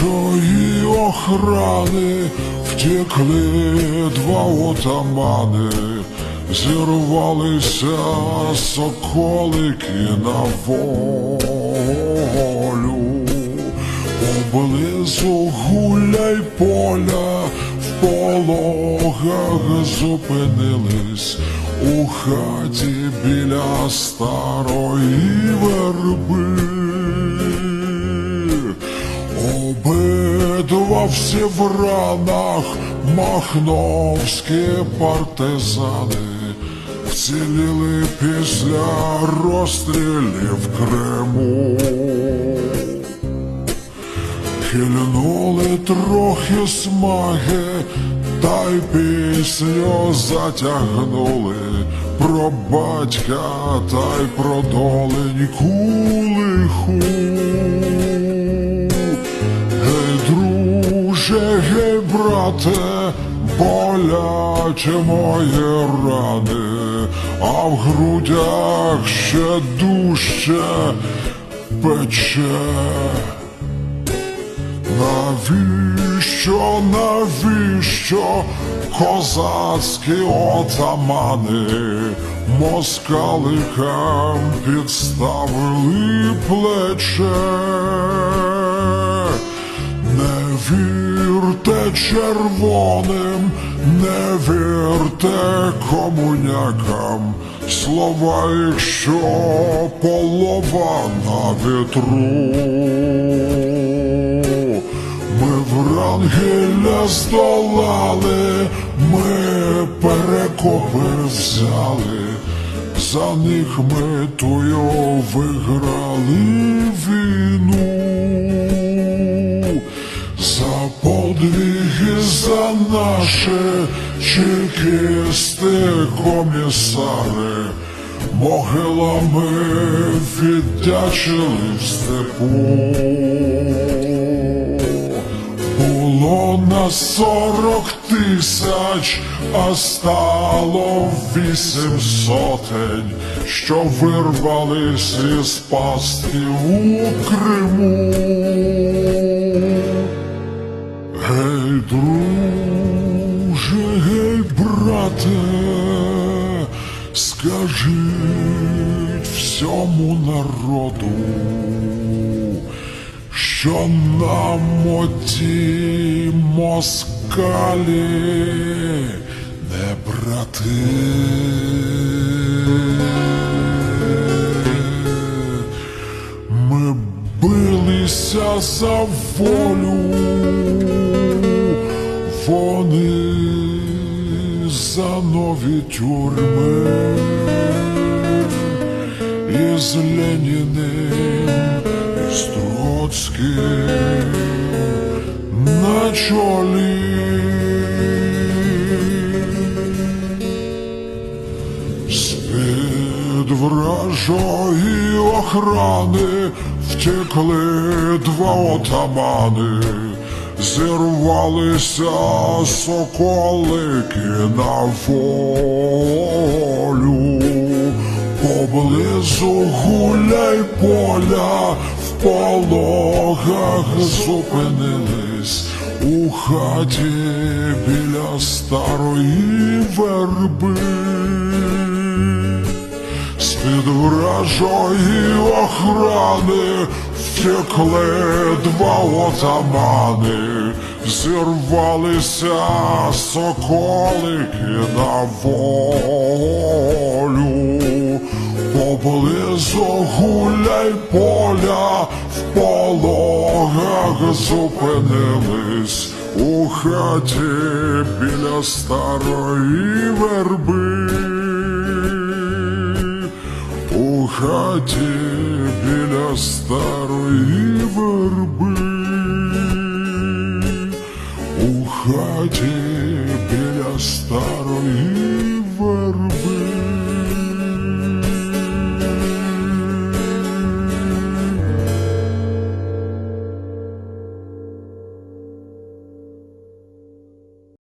ворожої охрани втекли два отамани, зірвалися соколики на волю, поблизу гуляй поля, в пологах зупинились. У хаті біля старої верби. Всі в ранах махновські партизани вціліли після розстрілів Криму. Хильнули трохи смаги, та й пісню затягнули про батька та й про доленьку боляче мої рани, а в грудях ще дужче пече. Навіщо, навіщо козацькі отамани москаликам підставили плече? Не вірте червоним, не вірте комунякам, слова їх, що полова на вітру. Ми Врангеля здолали, ми перекопи взяли, за них ми тую виграли війну. Подвиги за наші чекісти комісари, могилами віддячили в степу. Було на сорок тисяч, а стало вісім сотень, що вирвались із пастки у Криму. Всьому народу, що нам оті москалі не брати. Ми билися за волю, вони за нові тюрми Леніним, із Троцьким на чолі. З-під вражої охрани втекли два отамани, зірвалися соколики на волю. Поблизу гуляй поля, в пологах зупинились у хаті біля старої верби. З-під вражої охрани втекли два отамани, зірвалися соколики на волю. Поблизу гуляй поля, в пологах зупинились у хаті біля старої верби. У хаті біля старої верби, у хаті біля старої